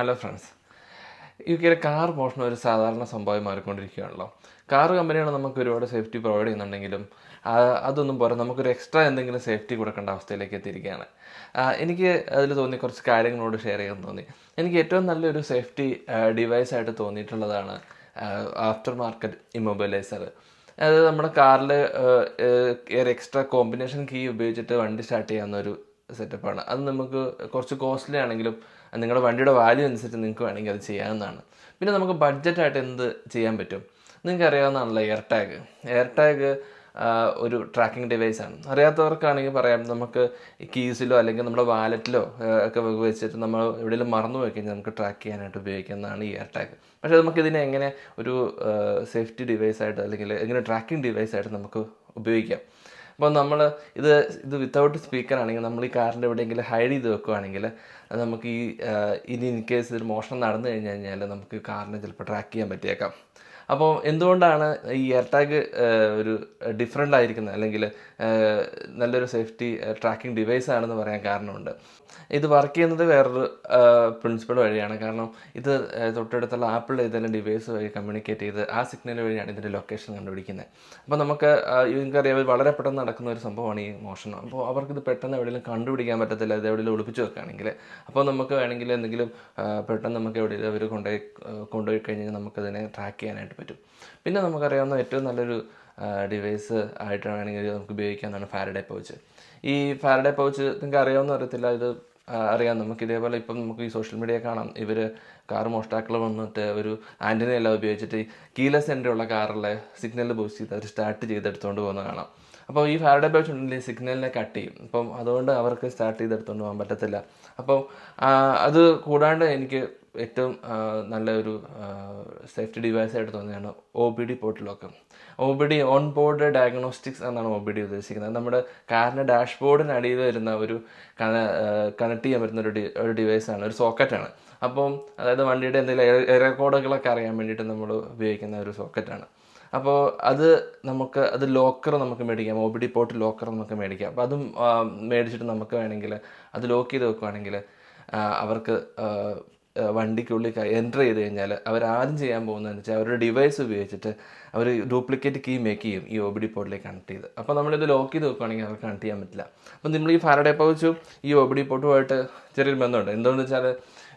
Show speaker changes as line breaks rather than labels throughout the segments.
Hello friends U car മോഷണം ഒരു സാധാരണ സംഭവമായി മാറിക്കൊണ്ടിരിക്കുകയാണല്ലോ. കാർ കമ്പനികൾ നമുക്ക് ഒരുപാട് സേഫ്റ്റി പ്രൊവൈഡ് ചെയ്യുന്നുണ്ടെങ്കിലും അതൊന്നും പോരാ. നമുക്കൊരു എക്സ്ട്രാ എന്തെങ്കിലും സേഫ്റ്റി കൊടുക്കേണ്ട അവസ്ഥയിലേക്ക് എത്തിയിരിക്കുകയാണ്. എനിക്ക് അതിൽ തോന്നി കുറച്ച് കാര്യങ്ങളോട് ഷെയർ ചെയ്യാൻ തോന്നി. എനിക്ക് ഏറ്റവും നല്ലൊരു സേഫ്റ്റി ഡിവൈസായിട്ട് തോന്നിയിട്ടുള്ളതാണ് ആഫ്റ്റർ മാർക്കറ്റ് ഇമ്മൊബിലൈസർ അതായത് നമ്മുടെ കാറിൽ ഒരു എക്സ്ട്രാ കോമ്പിനേഷൻ കീ ഉപയോഗിച്ചിട്ട് വണ്ടി സ്റ്റാർട്ട് ചെയ്യാവുന്ന ഒരു സെറ്റപ്പാണ് അത് നമുക്ക് കുറച്ച് കോസ്റ്റ്ലി ആണെങ്കിലും നിങ്ങളുടെ വണ്ടിയുടെ വാല്യൂ അനുസരിച്ച് നിങ്ങൾക്ക് വേണമെങ്കിൽ അത് ചെയ്യാവുന്നതാണ്. പിന്നെ നമുക്ക് ബഡ്ജറ്റായിട്ട് എന്ത് ചെയ്യാൻ പറ്റും? നിങ്ങൾക്ക് അറിയാവുന്നതാണല്ലോ എയർ ടാഗ് എയർ ടാഗ് ഒരു ട്രാക്കിംഗ് ഡിവൈസ് ആണ്. അറിയാത്തവർക്കാണെങ്കിൽ പറയാം നമുക്ക് കീസിലോ അല്ലെങ്കിൽ നമ്മുടെ വാലറ്റിലോ ഒക്കെ വെച്ചിട്ട് നമ്മൾ എവിടെയെങ്കിലും മറന്നു പോയി കഴിഞ്ഞാൽ നമുക്ക് ട്രാക്ക് ചെയ്യാനായിട്ട് ഉപയോഗിക്കുന്നതാണ് ഈ എയർ ടാഗ് പക്ഷേ നമുക്ക് ഇതിനെ എങ്ങനെ ഒരു സേഫ്റ്റി ഡിവൈസായിട്ട് അല്ലെങ്കിൽ എങ്ങനെ ട്രാക്കിംഗ് ഡിവൈസായിട്ട് നമുക്ക് ഉപയോഗിക്കാം? അപ്പോൾ നമ്മൾ ഇത് ഇത് വിത്തൗട്ട് സ്പീക്കർ ആണെങ്കിൽ നമ്മൾ ഈ കാറിന്റെ എവിടെയെങ്കിലും ഹൈഡ് ചെയ്ത് വെക്കുകയാണെങ്കിൽ നമുക്ക് ഈ ഇനി ഇൻ കേസ് ഇതിൽ മോഷണം നടന്നു കഴിഞ്ഞു കഴിഞ്ഞാൽ നമുക്ക് കാറിനെ ചിലപ്പോൾ ട്രാക്ക് ചെയ്യാൻ പറ്റിയേക്കാം. അപ്പോൾ എന്തുകൊണ്ടാണ് ഈ എയർ ടാഗ് ഒരു ഡിഫറെന്റ് ആയിരിക്കുന്നത്? അല്ലെങ്കിൽ നല്ലൊരു സേഫ്റ്റി ട്രാക്കിംഗ് ഡിവൈസ് ആണെന്ന് പറയാൻ കാരണമുണ്ട്. ഇത് വർക്ക് ചെയ്യുന്നത് വേറൊരു പ്രിൻസിപ്പിൾ വഴിയാണ്. കാരണം ഇത് തൊട്ടടുത്തുള്ള ആപ്പിൾ ഏതെങ്കിലും ഡിവൈസ് വഴി കമ്മ്യൂണിക്കേറ്റ് ചെയ്ത് ആ സിഗ്നൽ വഴിയാണ് ഇതിന്റെ ലൊക്കേഷൻ കണ്ടുപിടിക്കുന്നത്. അപ്പോൾ നമുക്ക് നിങ്ങൾക്കറിയാം വളരെ പെട്ടെന്ന് നടക്കുന്ന ഒരു സംഭവമാണ് ഈ മോഷൻ അപ്പോൾ അവർക്ക് ഇത് പെട്ടെന്ന് എവിടെയെങ്കിലും കണ്ടുപിടിക്കാൻ പറ്റത്തില്ല. ഇത് എവിടെയെങ്കിലും ഒളിപ്പിച്ച് വെക്കുകയാണെങ്കിൽ. അപ്പോൾ നമുക്ക് വേണമെങ്കിൽ എന്തെങ്കിലും പെട്ടെന്ന് നമുക്ക് എവിടെയെങ്കിലും അവർ കൊണ്ടുപോയി കൊണ്ടുപോയി കഴിഞ്ഞാൽ നമുക്കതിനെ ട്രാക്ക് ചെയ്യാനായിട്ട് പറ്റും. പിന്നെ നമുക്കറിയാവുന്ന ഏറ്റവും നല്ലൊരു ഡിവൈസ് ആയിട്ട് വേണമെങ്കിൽ നമുക്ക് ഉപയോഗിക്കാവുന്നതാണ് ഫാരഡേ പൗച്ച് ഈ ഫാരഡേ പൗച്ച് നിങ്ങൾക്ക് അറിയാവുന്ന അറിയത്തില്ല? ഇത് അറിയാം നമുക്ക്. ഇതേപോലെ ഇപ്പം നമുക്ക് ഈ സോഷ്യൽ മീഡിയ കാണാം. ഇവർ കാർ മോഷ്ടാക്കൾ വന്നിട്ട് ഒരു ആന്റിനെല്ലാം ഉപയോഗിച്ചിട്ട് കീലെസ് സെന്റർ ഉള്ള കാറിലെ സിഗ്നൽ ബൂസ്റ്റ് ചെയ്ത് അവർ സ്റ്റാർട്ട് ചെയ്തെടുത്തുകൊണ്ട് പോകുന്നത് കാണാം. അപ്പോൾ ഈ ഫാരഡേ ബാച്ച് ഉണ്ടെങ്കിൽ സിഗ്നലിനെ കട്ട് ചെയ്യും. അപ്പം അതുകൊണ്ട് അവർക്ക് സ്റ്റാർട്ട് ചെയ്തെടുത്തുകൊണ്ട് പോകാൻ പറ്റത്തില്ല. അപ്പോൾ അത് കൂടാണ്ട് എനിക്ക് ഏറ്റവും നല്ല ഒരു സേഫ്റ്റി ഡിവൈസ് ആയിട്ട് തോന്നിയാണ് O B D port lock O B D on board diagnostics എന്നാണ് ഒ ബി ഡി ഉദ്ദേശിക്കുന്നത്. നമ്മുടെ കാറിന്റെ ഡാഷ്ബോർഡിനടിയിൽ വരുന്ന ഒരു കണക്ട് ചെയ്യാൻ പറ്റുന്ന ഒരു ഡി ഒരു ഡിവൈസാണ് ഒരു സോക്കറ്റാണ് അപ്പം അതായത് വണ്ടിയുടെ എന്തെങ്കിലും എയർ കോഡുകളൊക്കെ അറിയാൻ വേണ്ടിയിട്ട് നമ്മൾ ഉപയോഗിക്കുന്ന ഒരു സോക്കറ്റാണ് അപ്പോൾ അത് നമുക്ക് അത് ലോക്കർ നമുക്ക് മേടിക്കാം. O B D port locker നമുക്ക് മേടിക്കാം. അപ്പോൾ അതും മേടിച്ചിട്ട് നമുക്ക് വേണമെങ്കിൽ അത് ലോക്ക് ചെയ്ത് വെക്കുകയാണെങ്കിൽ അവർക്ക് വണ്ടിക്കുള്ളിൽ എന്റർ ചെയ്ത് കഴിഞ്ഞാൽ അവർ ആദ്യം ചെയ്യാൻ പോകുന്നതെന്ന് വെച്ചാൽ അവരുടെ ഡിവൈസ് ഉപയോഗിച്ചിട്ട് അവർ ഡ്യൂപ്ലിക്കേറ്റ് കീ മേക്ക് ചെയ്യും ഈ ഒ ബി ഡി പോർട്ടിലേക്ക് കണക്ട് ചെയ്ത്. അപ്പോൾ നമ്മളിത് ലോക്ക് ചെയ്ത് വെക്കുകയാണെങ്കിൽ അവർക്ക് കണക്ട് ചെയ്യാൻ പറ്റില്ല. അപ്പോൾ നമ്മൾ ഈ ഫാരഡേ പൗച്ചും ഈ ഒ ബി ഡി പോർട്ടുമായിട്ട് ചെറിയൊരു ബന്ധമുണ്ട്. എന്തുകൊണ്ടെന്ന് വെച്ചാൽ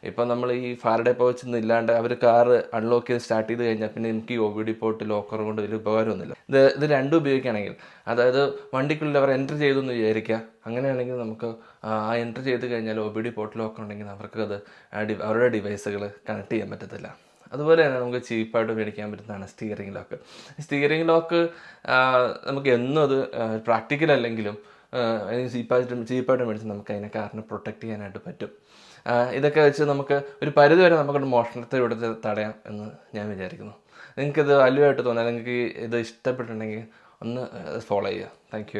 ഇപ്പം നമ്മൾ ഈ ഫാരഡേ പൗച്ച് വെച്ചൊന്നും ഇല്ലാണ്ട് അവർ കാറ് അൺലോക്ക് ചെയ്ത് സ്റ്റാർട്ട് ചെയ്ത് കഴിഞ്ഞാൽ പിന്നെ എനിക്ക് ഈ O V D port locker കൊണ്ട് വലിയ ഉപകാരമൊന്നുമില്ല. ഇത് ഇത് രണ്ടും ഉപയോഗിക്കുകയാണെങ്കിൽ അതായത് വണ്ടിക്കുള്ളിൽ അവർ എന്റർ ചെയ്തു എന്ന് വിചാരിക്കുക. അങ്ങനെയാണെങ്കിൽ നമുക്ക് ആ എന്റർ ചെയ്ത് കഴിഞ്ഞാൽ O B D port locker ഉണ്ടെങ്കിൽ അവർക്ക് അത് അവരുടെ ഡിവൈസുകൾ കണക്ട് ചെയ്യാൻ പറ്റത്തില്ല. അതുപോലെ തന്നെ നമുക്ക് ചീപ്പായിട്ട് മേടിക്കാൻ പറ്റുന്നതാണ് സ്റ്റിയറിംഗ് ലോക്ക് സ്റ്റിയറിംഗ് ലോക്ക് നമുക്ക് എന്നും അത് പ്രാക്ടിക്കൽ അല്ലെങ്കിലും ചീപ്പായിട്ട് ചീപ്പായിട്ട് മേടിച്ച് നമുക്ക് അതിനെ കാറിനെ പ്രൊട്ടക്റ്റ് ചെയ്യാനായിട്ട് പറ്റും. ഇതൊക്കെ വെച്ച് നമുക്ക് ഒരു പരിധി വരെ മോഷണത്തെ ഇവിടെ തടയാം എന്ന് ഞാൻ വിചാരിക്കുന്നു. നിങ്ങൾക്കിത് വാല്യൂ ആയിട്ട് തോന്നിയാൽ നിങ്ങൾക്ക് ഇത് ഇഷ്ടപ്പെട്ടിട്ടുണ്ടെങ്കിൽ ഒന്ന് ഫോളോ ചെയ്യുക. താങ്ക്